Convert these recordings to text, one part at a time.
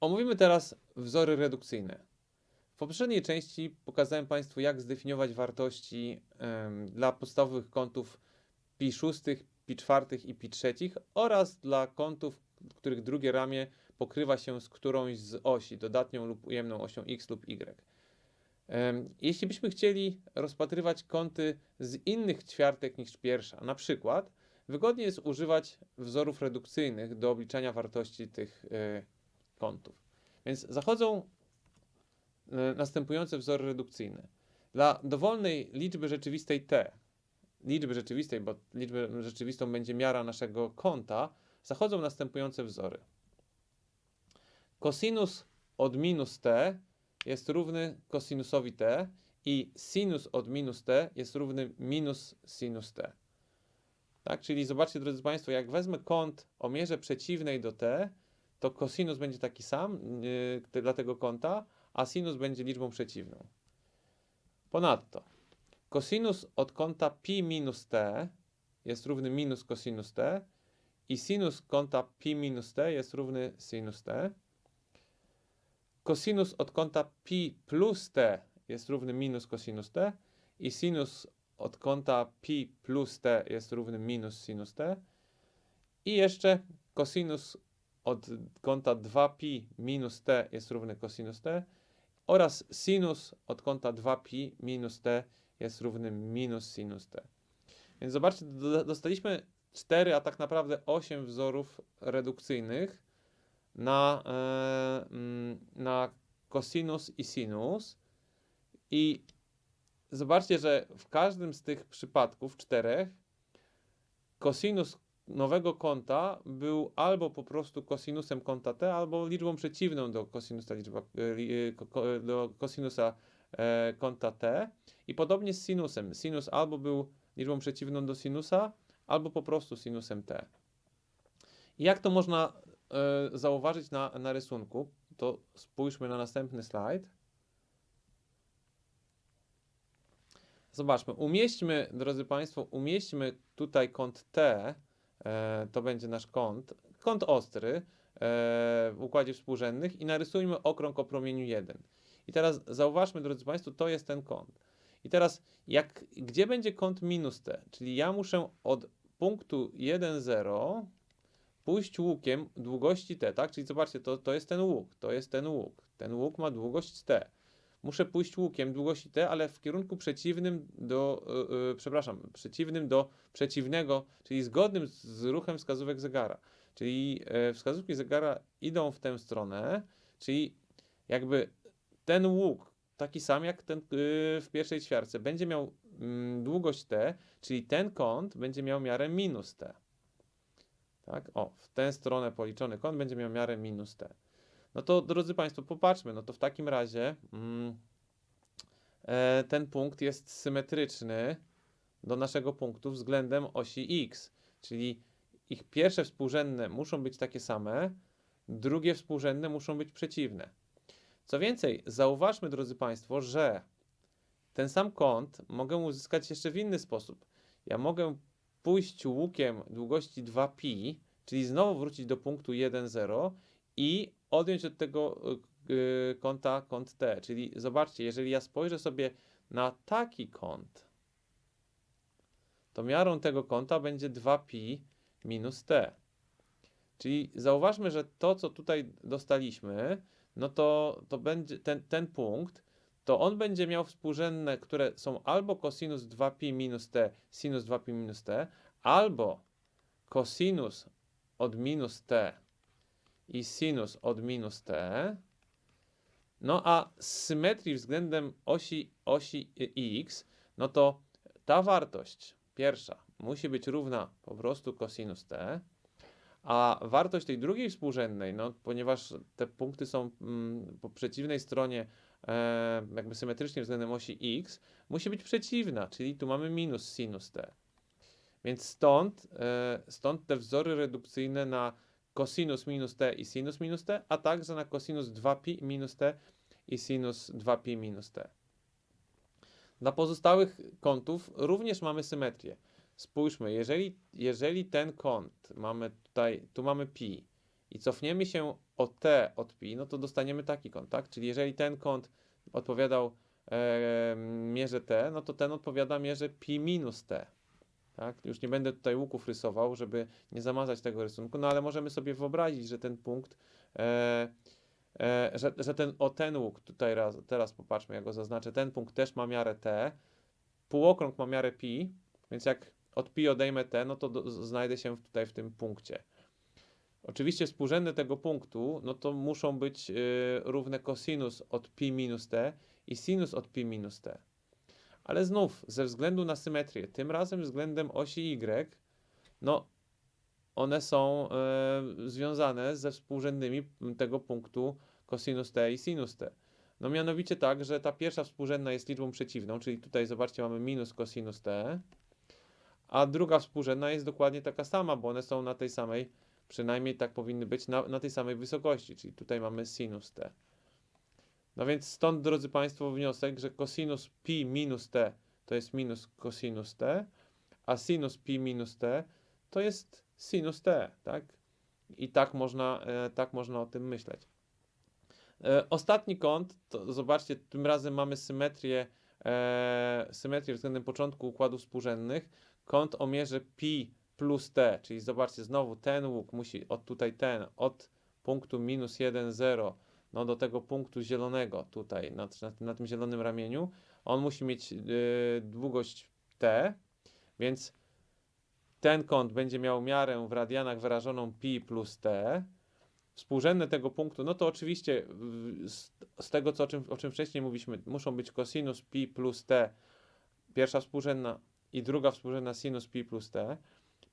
Omówimy teraz wzory redukcyjne. W poprzedniej części pokazałem Państwu, jak zdefiniować wartości em, dla podstawowych kątów pi szóstych, pi czwartych i pi trzecich oraz dla kątów, których drugie ramię pokrywa się z którąś z osi, dodatnią lub ujemną osią x lub y. Jeśli byśmy chcieli rozpatrywać kąty z innych ćwiartek niż pierwsza, na przykład, wygodnie jest używać wzorów redukcyjnych do obliczania wartości tych e, kątów. Więc zachodzą e, następujące wzory redukcyjne. Dla dowolnej liczby rzeczywistej t, liczby rzeczywistej, bo liczbę rzeczywistą będzie miara naszego kąta, zachodzą następujące wzory. Kosinus od minus t jest równy kosinusowi t i sinus od minus t jest równy minus sinus t. Tak, czyli zobaczcie, drodzy Państwo, jak wezmę kąt o mierze przeciwnej do t, to kosinus będzie taki sam yy, dla tego kąta, a sinus będzie liczbą przeciwną. Ponadto, kosinus od kąta pi minus t jest równy minus kosinus t i sinus kąta pi minus t jest równy sinus t. Kosinus od kąta pi plus t jest równy minus kosinus t i sinus od kąta pi plus t jest równy minus sinus t. I jeszcze kosinus od kąta 2pi minus t jest równy kosinus t oraz sinus od kąta 2pi minus t jest równy minus sinus t. Więc zobaczcie, do- dostaliśmy 4, a tak naprawdę 8 wzorów redukcyjnych na, e, mm, na kosinus i sinus. I zobaczcie, że w każdym z tych przypadków, czterech, kosinus nowego kąta był albo po prostu kosinusem kąta t, albo liczbą przeciwną do kosinusa, liczba, e, e, do kosinusa e, kąta t. I podobnie z sinusem. Sinus albo był liczbą przeciwną do sinusa, albo po prostu sinusem t. I jak to można zauważyć na, na rysunku, to spójrzmy na następny slajd. Zobaczmy, umieśćmy, drodzy Państwo, umieśćmy tutaj kąt T, to będzie nasz kąt, kąt ostry e, w układzie współrzędnych i narysujmy okrąg o promieniu 1. I teraz zauważmy, drodzy Państwo, to jest ten kąt. I teraz, jak, gdzie będzie kąt minus T? Czyli ja muszę od punktu 1, 0 pójść łukiem długości t, tak? Czyli zobaczcie, to, to jest ten łuk, to jest ten łuk. Ten łuk ma długość t. Muszę pójść łukiem długości t, ale w kierunku przeciwnym do, yy, yy, przepraszam, przeciwnym do przeciwnego, czyli zgodnym z, z ruchem wskazówek zegara. Czyli yy, wskazówki zegara idą w tę stronę, czyli jakby ten łuk, taki sam jak ten yy, w pierwszej ćwiarce, będzie miał mm, długość t, czyli ten kąt będzie miał miarę minus t. Tak? O, w tę stronę policzony kąt będzie miał miarę minus t. No to drodzy Państwo, popatrzmy, no to w takim razie mm, e, ten punkt jest symetryczny do naszego punktu względem osi x, czyli ich pierwsze współrzędne muszą być takie same, drugie współrzędne muszą być przeciwne. Co więcej, zauważmy, drodzy Państwo, że ten sam kąt mogę uzyskać jeszcze w inny sposób. Ja mogę pójść łukiem długości 2pi, czyli znowu wrócić do punktu 1, 0 i odjąć od tego y, kąta kąt t. Czyli zobaczcie, jeżeli ja spojrzę sobie na taki kąt, to miarą tego kąta będzie 2pi minus t. Czyli zauważmy, że to, co tutaj dostaliśmy, no to, to będzie ten, ten punkt, to on będzie miał współrzędne, które są albo cosinus 2pi minus t, sinus 2pi minus t, albo cosinus od minus t i sinus od minus t. No a z symetrii względem osi, osi x, no to ta wartość pierwsza musi być równa po prostu cosinus t, a wartość tej drugiej współrzędnej, no ponieważ te punkty są mm, po przeciwnej stronie e, jakby symetrycznie względem osi x, musi być przeciwna, czyli tu mamy minus sinus t. Więc stąd, e, stąd te wzory redukcyjne na cosinus minus t i sinus minus t, a także na cosinus 2pi minus t i sinus 2pi minus t. Dla pozostałych kątów również mamy symetrię. Spójrzmy, jeżeli, jeżeli ten kąt mamy tutaj, tu mamy pi i cofniemy się o t od pi, no to dostaniemy taki kąt, tak? Czyli jeżeli ten kąt odpowiadał e, mierze t, no to ten odpowiada mierze pi minus t. Tak? Już nie będę tutaj łuków rysował, żeby nie zamazać tego rysunku, no ale możemy sobie wyobrazić, że ten punkt, e, e, że, że ten, o ten łuk, tutaj raz, teraz popatrzmy, jak go zaznaczę, ten punkt też ma miarę t, półokrąg ma miarę pi, więc jak od pi odejmę t, no to do, znajdę się tutaj w tym punkcie. Oczywiście współrzędne tego punktu, no to muszą być y, równe cosinus od pi minus t i sinus od pi minus t. Ale znów, ze względu na symetrię, tym razem względem osi y, no one są e, związane ze współrzędnymi tego punktu cosinus t i sinus t. No mianowicie tak, że ta pierwsza współrzędna jest liczbą przeciwną, czyli tutaj zobaczcie mamy minus cosinus t, a druga współrzędna jest dokładnie taka sama, bo one są na tej samej, przynajmniej tak powinny być, na, na tej samej wysokości, czyli tutaj mamy sinus t. No więc stąd, drodzy Państwo, wniosek, że cosinus pi minus t to jest minus cosinus t, a sinus pi minus t to jest sinus t, tak? I tak można, e, tak można o tym myśleć. E, Ostatni kąt, to zobaczcie, tym razem mamy symetrię, e, symetrię względem początku układów współrzędnych. Kąt o mierze pi plus t, czyli zobaczcie, znowu ten łuk musi, od tutaj ten, od punktu minus 1, 0, no do tego punktu zielonego tutaj, na, na, tym- zielonym ramieniu, on musi mieć e, długość t, więc ten kąt będzie miał miarę w radianach wyrażoną pi plus t. Współrzędne tego punktu, no to oczywiście z, z tego, co, o, czym, o czym wcześniej mówiliśmy, muszą być cosinus pi plus t, pierwsza współrzędna i druga współrzędna sinus pi plus t.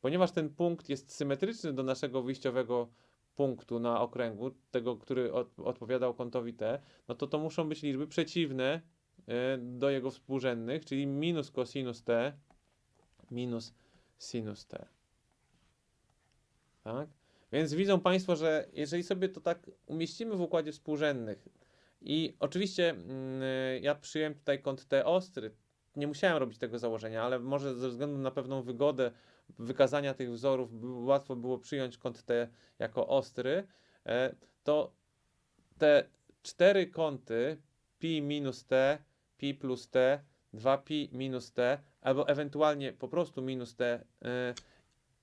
Ponieważ ten punkt jest symetryczny do naszego wyjściowego punktu na okręgu, tego, który od, odpowiadał kątowi t, no to to muszą być liczby przeciwne e, do jego współrzędnych, czyli minus cosinus t minus sinus t. Tak? Więc widzą Państwo, że jeżeli sobie to tak umieścimy w układzie współrzędnych i oczywiście mm, ja przyjąłem tutaj kąt T ostry, nie musiałem robić tego założenia, ale może ze względu na pewną wygodę wykazania tych wzorów łatwo było przyjąć kąt T jako ostry, e, to te cztery kąty pi minus t, pi plus t, 2pi minus t, albo ewentualnie po prostu minus t y,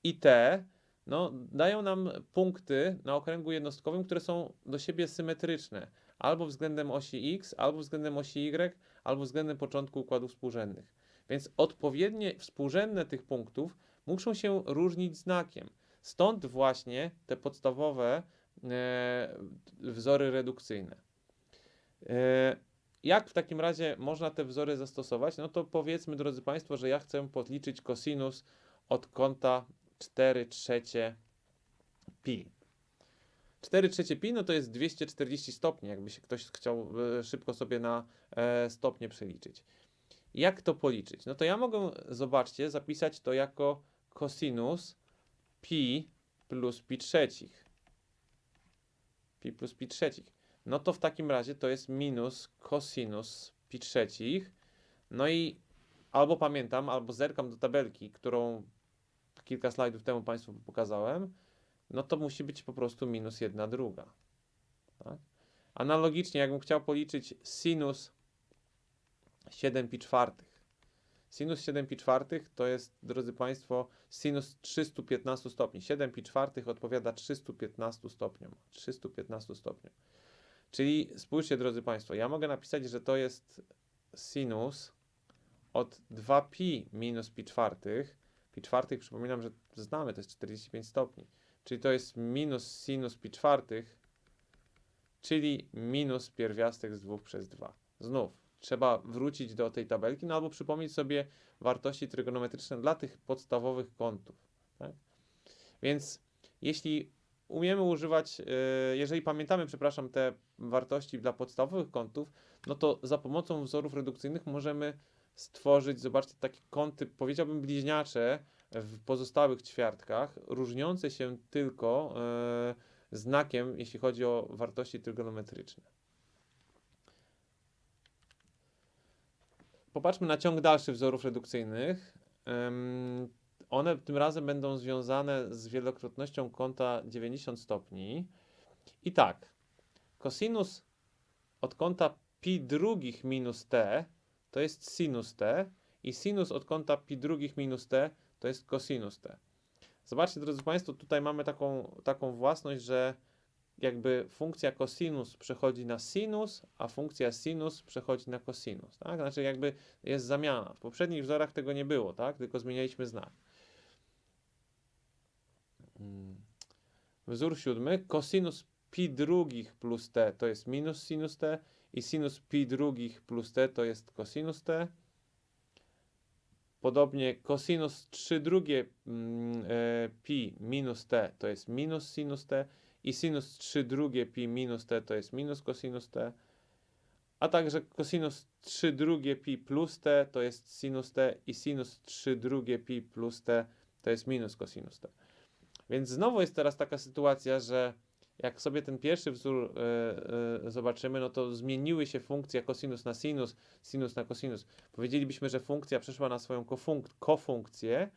i t, no, dają nam punkty na okręgu jednostkowym, które są do siebie symetryczne, albo względem osi x, albo względem osi y, albo względem początku układów współrzędnych. Więc odpowiednie współrzędne tych punktów muszą się różnić znakiem. Stąd właśnie te podstawowe e, wzory redukcyjne. E, jak w takim razie można te wzory zastosować? No to powiedzmy, drodzy Państwo, że ja chcę podliczyć cosinus od kąta 4 trzecie pi. 4 trzecie pi, no to jest 240 stopni, jakby się ktoś chciał e, szybko sobie na e, stopnie przeliczyć. Jak to policzyć? No to ja mogę, zobaczcie, zapisać to jako cosinus pi plus pi trzecich. Pi plus pi trzecich. No to w takim razie to jest minus cosinus pi trzecich. No i albo pamiętam, albo zerkam do tabelki, którą kilka slajdów temu Państwu pokazałem, no to musi być po prostu minus jedna druga. Tak? Analogicznie, jakbym chciał policzyć sinus 7 pi czwartych. Sinus 7 pi czwartych to jest, drodzy Państwo, sinus 315 stopni. 7 pi czwartych odpowiada 315 stopniom. 315 stopniom. Czyli spójrzcie, drodzy Państwo, ja mogę napisać, że to jest sinus od 2pi minus pi czwartych. Pi czwartych, przypominam, że znamy, to jest 45 stopni. Czyli to jest minus sinus pi czwartych, czyli minus pierwiastek z 2 przez 2. Znów trzeba wrócić do tej tabelki, no albo przypomnieć sobie wartości trygonometryczne dla tych podstawowych kątów. Tak? Więc jeśli umiemy używać, e, jeżeli pamiętamy, przepraszam, te wartości dla podstawowych kątów, no to za pomocą wzorów redukcyjnych możemy stworzyć, zobaczcie, takie kąty, powiedziałbym bliźniacze w pozostałych ćwiartkach, różniące się tylko e, znakiem, jeśli chodzi o wartości trygonometryczne. Popatrzmy na ciąg dalszy wzorów redukcyjnych. One tym razem będą związane z wielokrotnością kąta 90 stopni. I tak, kosinus od kąta pi drugich minus t to jest sinus t i sinus od kąta pi drugich minus t to jest cosinus t. Zobaczcie, drodzy Państwo, tutaj mamy taką, taką własność, że jakby funkcja cosinus przechodzi na sinus, a funkcja sinus przechodzi na cosinus, tak? Znaczy jakby jest zamiana. W poprzednich wzorach tego nie było, tak? Tylko zmienialiśmy znak. Wzór siódmy, cosinus pi drugich plus t to jest minus sinus t i sinus pi drugich plus t to jest cosinus t. Podobnie cosinus 3 drugie mm, e, pi minus t to jest minus sinus t i sinus 3 drugie pi minus t to jest minus cosinus t. A także cosinus 3 drugie pi plus t to jest sinus t i sinus 3 drugie pi plus t to jest minus cosinus t. Więc znowu jest teraz taka sytuacja, że jak sobie ten pierwszy wzór e, e, zobaczymy, no to zmieniły się funkcje cosinus na sinus, sinus na cosinus. Powiedzielibyśmy, że funkcja przeszła na swoją kofunk kofunkcję,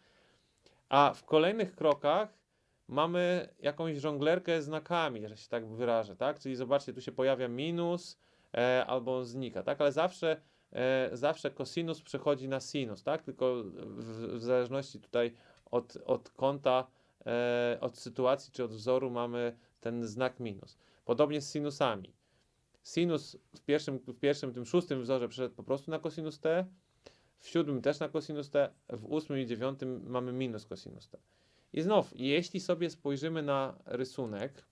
a w kolejnych krokach mamy jakąś żonglerkę znakami, że się tak wyrażę, tak? Czyli zobaczcie, tu się pojawia minus e, albo on znika, tak? Ale zawsze, e, zawsze cosinus przechodzi na sinus, tak? Tylko w, w zależności tutaj od, od kąta, e, od sytuacji czy od wzoru mamy ten znak minus. Podobnie z sinusami. Sinus w pierwszym, w pierwszym tym szóstym wzorze przeszedł po prostu na cosinus t, w siódmym też na cosinus t, w ósmym i dziewiątym mamy minus cosinus t. I znów, jeśli sobie spojrzymy na rysunek,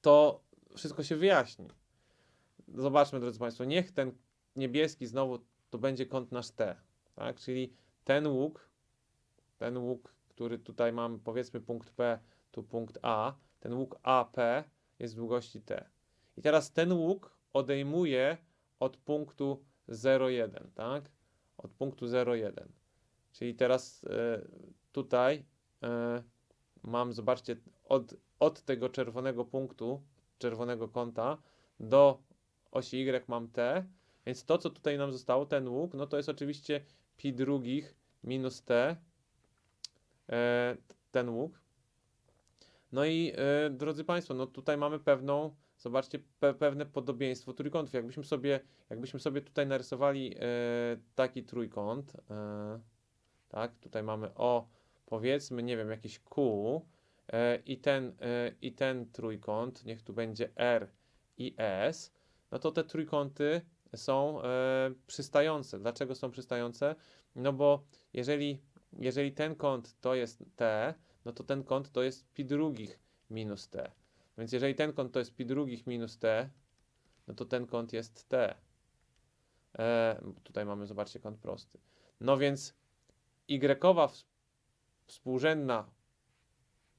to wszystko się wyjaśni. Zobaczmy, drodzy Państwo, niech ten niebieski znowu to będzie kąt nasz T, tak? Czyli ten łuk, ten łuk, który tutaj mam, powiedzmy punkt P, tu punkt A, ten łuk AP jest długości T. I teraz ten łuk odejmuje od punktu 0,1, tak? Od punktu 0,1. Czyli teraz y, tutaj e, mam, zobaczcie, od, od tego czerwonego punktu, czerwonego kąta do osi Y mam T, więc to, co tutaj nam zostało, ten łuk, no to jest oczywiście pi drugich minus T, e, ten łuk. No i e, drodzy Państwo, no tutaj mamy pewną, zobaczcie, pe, pewne podobieństwo trójkątów. Jakbyśmy sobie, jakbyśmy sobie tutaj narysowali e, taki trójkąt, e, tak, tutaj mamy O, powiedzmy, nie wiem, jakiś Q e, i, ten, e, i ten trójkąt, niech tu będzie R i S, no to te trójkąty są e, przystające. Dlaczego są przystające? No bo jeżeli, jeżeli ten kąt to jest T, no to ten kąt to jest pi drugich minus T. Więc jeżeli ten kąt to jest pi drugich minus T, no to ten kąt jest T. E, tutaj mamy, zobaczcie, kąt prosty. No więc Y współrzędna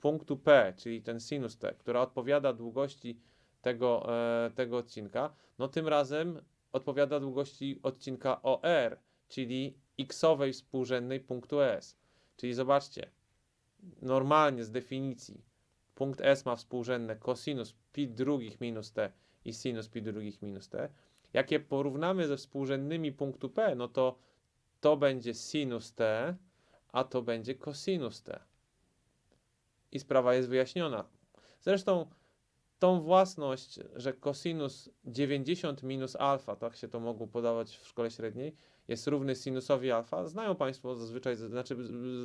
punktu P, czyli ten sinus T, która odpowiada długości tego, e, tego odcinka, no tym razem odpowiada długości odcinka OR, czyli xowej współrzędnej punktu S. Czyli zobaczcie, normalnie z definicji punkt S ma współrzędne cosinus pi drugich minus t i sinus pi drugich minus t. Jak je porównamy ze współrzędnymi punktu P, no to to będzie sinus t, a to będzie cosinus t. I sprawa jest wyjaśniona. Zresztą tą własność, że cosinus 90 minus alfa, tak się to mogło podawać w szkole średniej, jest równy sinusowi alfa, znają Państwo zazwyczaj, znaczy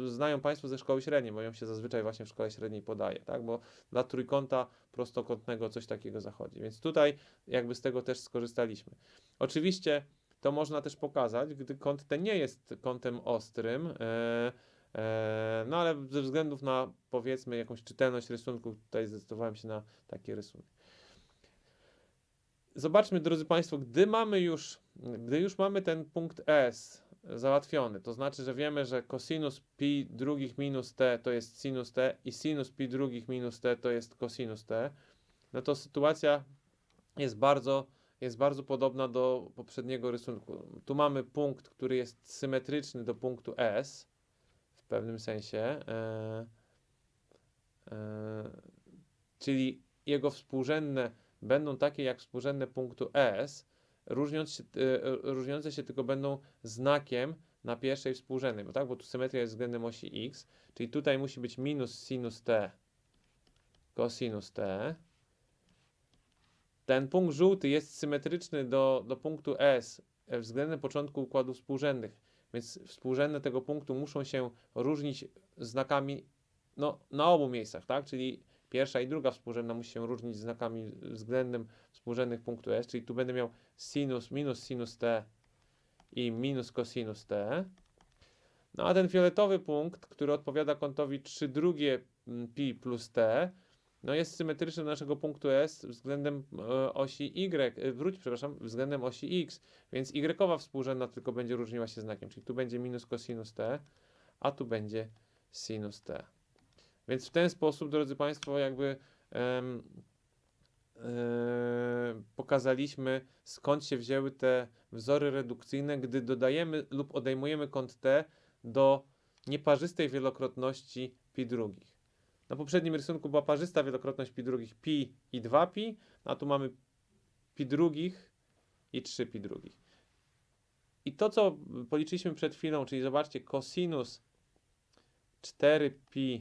znają Państwo ze szkoły średniej, bo ją się zazwyczaj właśnie w szkole średniej podaje, tak, bo dla trójkąta prostokątnego coś takiego zachodzi, więc tutaj jakby z tego też skorzystaliśmy. Oczywiście to można też pokazać, gdy kąt ten nie jest kątem ostrym, e, e, no ale ze względów na powiedzmy jakąś czytelność rysunku, tutaj zdecydowałem się na taki rysunek. Zobaczmy, drodzy Państwo, gdy mamy już, gdy już mamy ten punkt S załatwiony, to znaczy, że wiemy, że cosinus pi drugich minus t to jest sinus t i sinus pi drugich minus t to jest cosinus t, no to sytuacja jest bardzo, jest bardzo podobna do poprzedniego rysunku. Tu mamy punkt, który jest symetryczny do punktu S w pewnym sensie, e, e, czyli jego współrzędne będą takie jak współrzędne punktu S, różniąc się, e, różniące się tylko będą znakiem na pierwszej współrzędnej, bo tak, bo tu symetria jest względem osi x, czyli tutaj musi być minus sinus t cosinus t. Ten punkt żółty jest symetryczny do, do punktu S względem początku układów współrzędnych, więc współrzędne tego punktu muszą się różnić znakami no, na obu miejscach, tak? Czyli pierwsza i druga współrzędna musi się różnić znakami względem współrzędnych punktu S, czyli tu będę miał sinus minus sinus t i minus cosinus t. No a ten fioletowy punkt, który odpowiada kątowi 3 drugie mm, pi plus t, no jest symetryczny do naszego punktu S względem e, osi Y, e, wróć, przepraszam, względem osi X, więc Y współrzędna tylko będzie różniła się znakiem, czyli tu będzie minus cosinus t, a tu będzie sinus t. Więc w ten sposób, drodzy Państwo, jakby em, e, pokazaliśmy, skąd się wzięły te wzory redukcyjne, gdy dodajemy lub odejmujemy kąt t do nieparzystej wielokrotności pi drugich. Na poprzednim rysunku była parzysta wielokrotność pi drugich pi i 2pi, a tu mamy pi drugich i 3 pi drugich. I to, co policzyliśmy przed chwilą, czyli zobaczcie, cosinus 4pi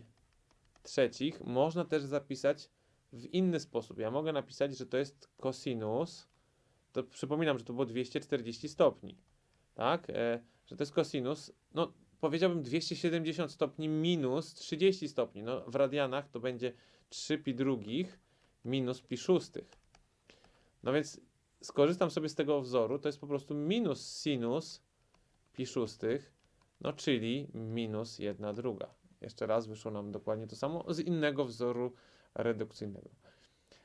trzecich, można też zapisać w inny sposób. Ja mogę napisać, że to jest cosinus, to przypominam, że to było 240 stopni, tak, e, że to jest cosinus, no powiedziałbym 270 stopni minus 30 stopni. No, w radianach to będzie 3 pi drugich minus pi szóstych. No więc skorzystam sobie z tego wzoru, to jest po prostu minus sinus pi szóstych, no czyli minus 1 druga. Jeszcze raz wyszło nam dokładnie to samo z innego wzoru redukcyjnego.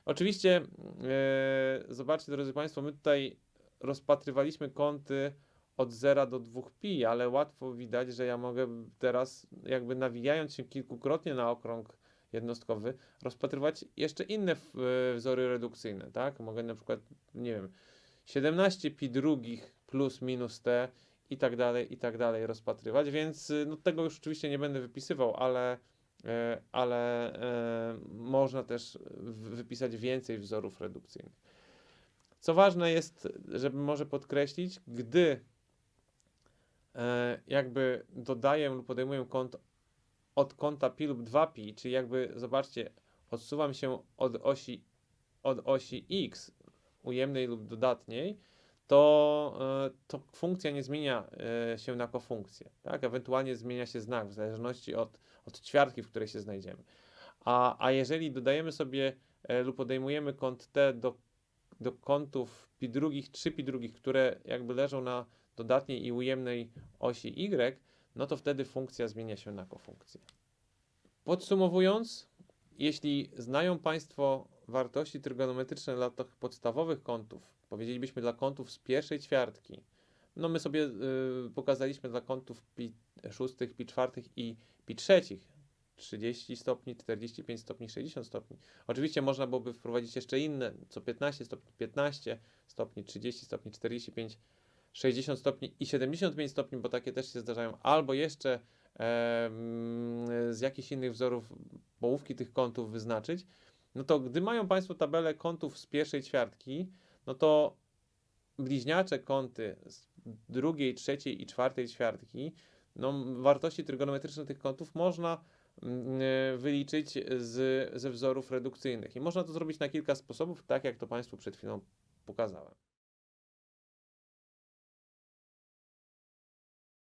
Oczywiście, e, zobaczcie drodzy Państwo, my tutaj rozpatrywaliśmy kąty od 0 do 2pi, ale łatwo widać, że ja mogę teraz, jakby nawijając się kilkukrotnie na okrąg jednostkowy, rozpatrywać jeszcze inne wzory redukcyjne, tak? Mogę na przykład, nie wiem, 17 pi drugich plus minus t i tak dalej, i tak dalej rozpatrywać, więc no, tego już oczywiście nie będę wypisywał, ale, e, ale e, można też wypisać więcej wzorów redukcyjnych. Co ważne jest, żeby może podkreślić, gdy E, jakby dodaję lub podejmuję kąt od kąta pi lub 2pi, czyli jakby zobaczcie, odsuwam się od osi, od osi x ujemnej lub dodatniej, to, e, to funkcja nie zmienia e, się na kofunkcję. Tak? Ewentualnie zmienia się znak w zależności od, od ćwiartki, w której się znajdziemy. A, a jeżeli dodajemy sobie lub podejmujemy kąt t do, do kątów pi drugich, 3 pi drugich, które jakby leżą na dodatniej i ujemnej osi y, no to wtedy funkcja zmienia się na kofunkcję. Podsumowując, jeśli znają Państwo wartości trygonometryczne dla tych podstawowych kątów, powiedzielibyśmy dla kątów z pierwszej ćwiartki, no my sobie y, pokazaliśmy dla kątów pi szóstych, pi czwartych i pi trzecich, 30 stopni, 45 stopni, 60 stopni. Oczywiście można byłoby wprowadzić jeszcze inne, co 15 stopni, 15 stopni, 30 stopni, 45 60 stopni i 75 stopni, bo takie też się zdarzają, albo jeszcze e, z jakichś innych wzorów połówki tych kątów wyznaczyć, no to gdy mają Państwo tabelę kątów z pierwszej ćwiartki, no to bliźniacze kąty z drugiej, trzeciej i czwartej ćwiartki, no wartości trygonometryczne tych kątów można wyliczyć z, ze wzorów redukcyjnych. I można to zrobić na kilka sposobów, tak jak to Państwu przed chwilą pokazałem.